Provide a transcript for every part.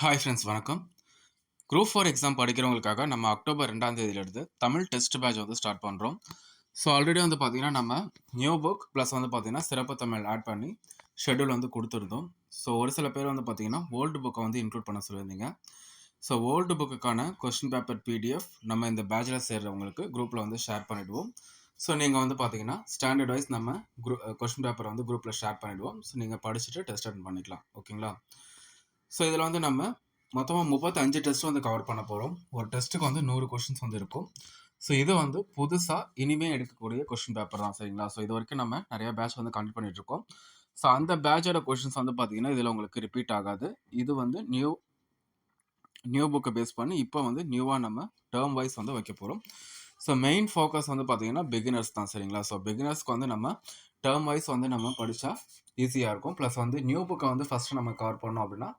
Hi friends வணக்கம். Group four exam படிக்கிறவங்களுக்காக நம்ம அக்டோபர் ரெண்டாம் தேதியிலிருந்து தமிழ் டெஸ்ட் பேட்ச் வந்து ஸ்டார்ட் பண்ணுறோம் ஸோ ஆல்ரெடி வந்து பார்த்தீங்கன்னா நம்ம நியூ புக் ப்ளஸ் வந்து பார்த்தீங்கன்னா சிறப்பு தமிழ் ஆட் பண்ணி ஷெட்யூல் வந்து கொடுத்துருந்தோம். ஸோ ஒரு சில பேர் வந்து பார்த்தீங்கன்னா ஓல்டு புக்கை வந்து இன்க்ளூட் பண்ண சொல்லியிருந்தீங்க. ஸோ ஓல்டு புக்குக்கான கொஸ்டின் பேப்பர் பிடிஎஃப் நம்ம இந்த பேட்சில் சேர்கிறவங்களுக்கு குரூப்பில் வந்து ஷேர் பண்ணிவிடுவோம் ஸோ நீங்கள் வந்து பார்த்தீங்கன்னா ஸ்டாண்டர்ட் வைஸ் நம்ம குரூ கொஸ்டின் பேப்பர் வந்து குரூப்பில் ஷேர் பண்ணிவிடுவோம் ஸோ நீங்கள் படிச்சுட்டு டெஸ்ட் அட்டன் பண்ணிக்கலாம். ஓகேங்களா ஸோ இதில் வந்து நம்ம மொத்தமாக முப்பத்தஞ்சு டெஸ்ட் வந்து கவர் பண்ண போகிறோம் ஒரு டெஸ்ட்டுக்கு வந்து நூறு கொஷின்ஸ் வந்து இருக்கும். ஸோ இது வந்து புதுசாக இனிமேல் எடுக்கக்கூடிய கொஷின் பேப்பர் தான் சரிங்களா? ஸோ இது வரைக்கும் நம்ம நிறைய பேட்ச் வந்து கண்டக்ட் பண்ணிட்டு இருக்கோம். ஸோ அந்த பேட்சோட கொஷின்ஸ் வந்து பார்த்தீங்கன்னா இதில் உங்களுக்கு ரிப்பீட் ஆகாது. இது வந்து நியூ நியூ புக்கை பேஸ் பண்ணி இப்போ வந்து நியூவாக நம்ம டேர்ம் வைஸ் வந்து வைக்க போகிறோம் ஸோ மெயின் ஃபோக்கஸ் வந்து பார்த்தீங்கன்னா பிகினர்ஸ் தான் சரிங்களா? ஸோ பிகினர்ஸ்க்கு வந்து நம்ம டேர்ம் வைஸ் வந்து நம்ம படித்தா ஈஸியாக இருக்கும். ப்ளஸ் வந்து நியூ புக்கை வந்து ஃபஸ்ட்டு நம்ம கவர் பண்ணோம் அப்படின்னா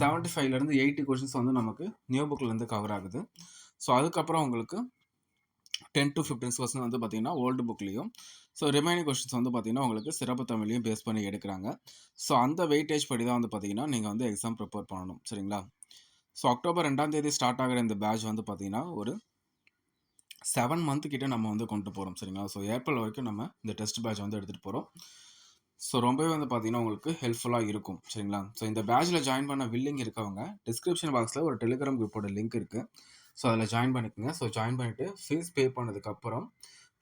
செவன்ட்டி ஃபைவ்லேருந்து எயிட்டி கொஷின்ஸ் வந்து நமக்கு நியூ புக்கிலேருந்து கவர் ஆகுது. ஸோ அதுக்கப்புறம் உங்களுக்கு டென் டு ஃபிஃப்டீன் கொஸ்டின் வந்து பார்த்தீங்கன்னா ஓல்டு புக்லேயும் ஸோ ரிமைனிங் கொஸ்டின்ஸ் வந்து பார்த்தீங்கன்னா உங்களுக்கு சிறப்பு தமிழையும் பேஸ் பண்ணி எடுக்கிறாங்க. ஸோ அந்த வெயிட்டேஜ் படி தான் வந்து பார்த்தீங்கன்னா நீங்கள் வந்து எக்ஸாம் ப்ரிப்பேர் பண்ணணும் சரிங்களா? ஸோ அக்டோபர் ரெண்டாம் தேதி ஸ்டார்ட் ஆகிற இந்த பேட்ச் வந்து பார்த்தீங்கன்னா ஒரு செவன் மந்த் கிட்டே நம்ம வந்து கொண்டு போகிறோம் சரிங்களா? ஸோ ஏப்ரல் வரைக்கும் நம்ம இந்த டெஸ்ட் பேட்ச் வந்து எடுத்துகிட்டு போகிறோம் ஸோ ரொம்பவே வந்து பார்த்தீங்கன்னா உங்களுக்கு ஹெல்ப்ஃபுல்லாக இருக்கும் சரிங்களா? ஸோ இந்த பேட்சில் ஜாயின் பண்ண வில்லிங் இருக்கவங்க டிஸ்கிரிப்ஷன் பாக்ஸில் ஒரு டெலிகிராம் குரூப்போட லிங்க் இருக்குது ஸோ அதில் ஜாயின் பண்ணிக்கோங்க. ஸோ ஜாயின் பண்ணிவிட்டு ஃபீஸ் பே பண்ணதுக்கப்புறம்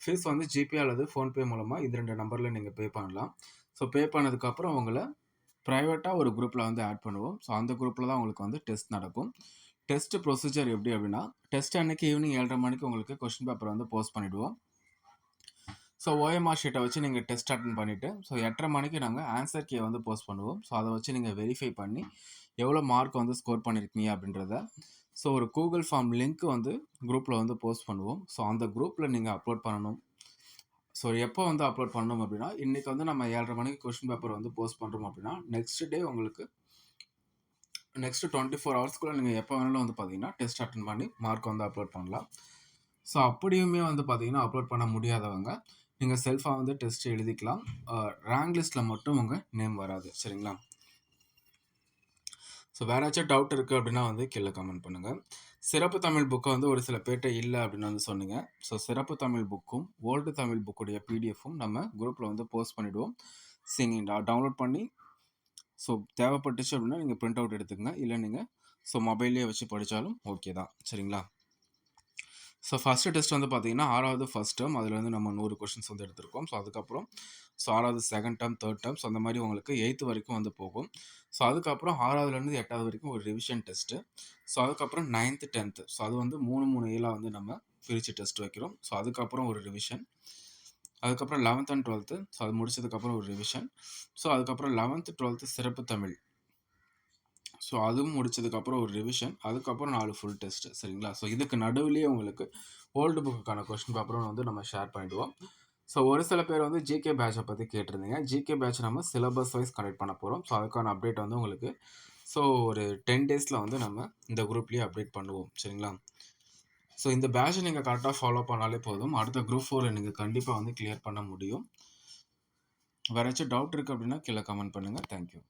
ஃபீஸ் வந்து ஜிபே அல்லது ஃபோன்பே மூலமாக இது ரெண்டு நம்பரில் நீங்கள் பே பண்ணலாம். ஸோ பே பண்ணதுக்கப்புறம் உங்களை ப்ரைவேட்டாக ஒரு குரூப்பில் வந்து ஆட் பண்ணுவோம். ஸோ அந்த குரூப்பில் தான் உங்களுக்கு வந்து டெஸ்ட் நடக்கும். டெஸ்ட் ப்ரொசீஜர் எப்படி அப்படின்னா டெஸ்ட் அன்னைக்கு ஈவினிங் ஏழரை மணிக்கு உங்களுக்கு கொஸ்டின் பேப்பர் வந்து போஸ்ட் பண்ணிவிடுவோம் ஸோ ஓஎம்ஆர் ஷீட்டை வச்சு நீங்கள் டெஸ்ட் அட்டன் பண்ணிவிட்டு ஸோ எட்டரை மணிக்கு நாங்கள் ஆன்சர் கே வந்து போஸ்ட் பண்ணுவோம். ஸோ அதை வச்சு நீங்கள் வெரிஃபை பண்ணி எவ்வளோ மார்க் வந்து ஸ்கோர் பண்ணியிருக்கீங்க அப்படின்றத ஸோ ஒரு கூகுள் ஃபார்ம் லிங்க் வந்து குரூப்பில் வந்து போஸ்ட் பண்ணுவோம். ஸோ அந்த குரூப்பில் நீங்கள் அப்லோட் பண்ணணும். ஸோ எப்போ வந்து அப்லோட் பண்ணணும் அப்படின்னா இன்றைக்கி வந்து நம்ம ஏழரை மணிக்கு கொஷின் பேப்பர் வந்து போஸ்ட் பண்ணுறோம் அப்படின்னா நெக்ஸ்ட் டே உங்களுக்கு நெக்ஸ்ட்டு டுவெண்ட்டி ஃபோர் ஹவர்ஸ்க்குள்ளே நீங்கள் எப்போ வேணாலும் வந்து பார்த்தீங்கன்னா டெஸ்ட் அட்டன் பண்ணி மார்க் வந்து அப்லோட் பண்ணலாம். ஸோ அப்படியுமே வந்து பார்த்தீங்கன்னா அப்லோட் பண்ண முடியாதவங்க நீங்கள் செல்ஃபாக வந்து டெஸ்ட் எழுதிக்கலாம். ரேங்க் லிஸ்ட்டில் மட்டும் உங்கள் நேம் வராது. சரிங்களா? ஸோ வேறு ஏதாச்சும் டவுட் இருக்குது அப்படின்னா வந்து கீழே கமெண்ட் பண்ணுங்கள் சிறப்பு தமிழ் புக்கை வந்து ஒரு சில பேர்கிட்ட இல்லை அப்படின்னு வந்து சொன்னீங்க. ஸோ சிறப்பு தமிழ் புக்கும் ஓல்டு தமிழ் புக்குடைய பிடிஎஃப்பும் நம்ம குரூப்பில் வந்து போஸ்ட் பண்ணிவிடுவோம் சிங்கிங் டவுன்லோட் பண்ணி ஸோ தேவைப்பட்டுச்சு அப்படின்னா நீங்கள் ப்ரிண்ட் அவுட் எடுத்துக்கங்க. இல்லை நீங்கள் ஸோ மொபைல்லேயே வச்சு படித்தாலும் ஓகே தான். சரிங்களா? ஸோ ஃபஸ்ட்டு டெஸ்ட் வந்து பார்த்தீங்கன்னா ஆறாவது ஃபஸ்ட் டேர்ம் அதில் வந்து நம்ம நூறு கொஷின்ஸ் வந்து எடுத்திருக்கோம். ஸோ அதுக்கப்புறம் ஸோ ஆறாவது second term third term so அந்த மாதிரி உங்களுக்கு எயித்து வரைக்கும் வந்து போகும். ஸோ அதுக்கப்புறம் ஆறாவதுலேருந்து எட்டாவது வரைக்கும் ஒரு ரிவிஷன் டெஸ்ட்டு ஸோ அதுக்கப்புறம் நைன்த்து டென்த்து ஸோ அது வந்து மூணு மூணு ஏழாக வந்து நம்ம பிரித்து டெஸ்ட் வைக்கிறோம். ஸோ அதுக்கப்புறம் ஒரு ரிவிஷன் அதுக்கப்புறம் லெவன்த் அண்ட் டுவெல்த்து ஸோ அது முடிச்சதுக்கப்புறம் ஒரு ரிவிஷன் ஸோ அதுக்கப்புறம் லெவன்த்து டுவெல்த்து சிறப்பு தமிழ். ஸோ அதுவும் முடிச்சதுக்கப்புறம் ஒரு ரிவிஷன் அதுக்கப்புறம் நாலு ஃபுல் டெஸ்ட் சரிங்களா? ஸோ இதுக்கு நடுவுலேயே உங்களுக்கு ஓல்டு புக்குக்கான கொஸ்டின் பேப்பரும் வந்து நம்ம ஷேர் பண்ணிடுவோம். ஸோ ஒரு சில பேர் வந்து ஜிகே பேட்சை பற்றி கேட்டிருந்தீங்க. ஜிகே பேட்ச் நம்ம சிலபஸ் வைஸ் கனெக்ட் பண்ண போகிறோம் ஸோ அதுக்கான அப்டேட் வந்து உங்களுக்கு ஸோ ஒரு டென் டேஸில் வந்து நம்ம இந்த குரூப்லேயே அப்டேட் பண்ணுவோம் சரிங்களா? ஸோ இந்த பேட்சை நீங்கள் கரெக்டாக ஃபாலோ பண்ணாலே போதும். அடுத்த குரூப் ஃபோரில் நீங்கள் கண்டிப்பாக வந்து கிளியர் பண்ண முடியும். வேறு ஏதாச்சும் டவுட் இருக்குது அப்படின்னா கீழே கமெண்ட் பண்ணுங்கள் தேங்க்யூ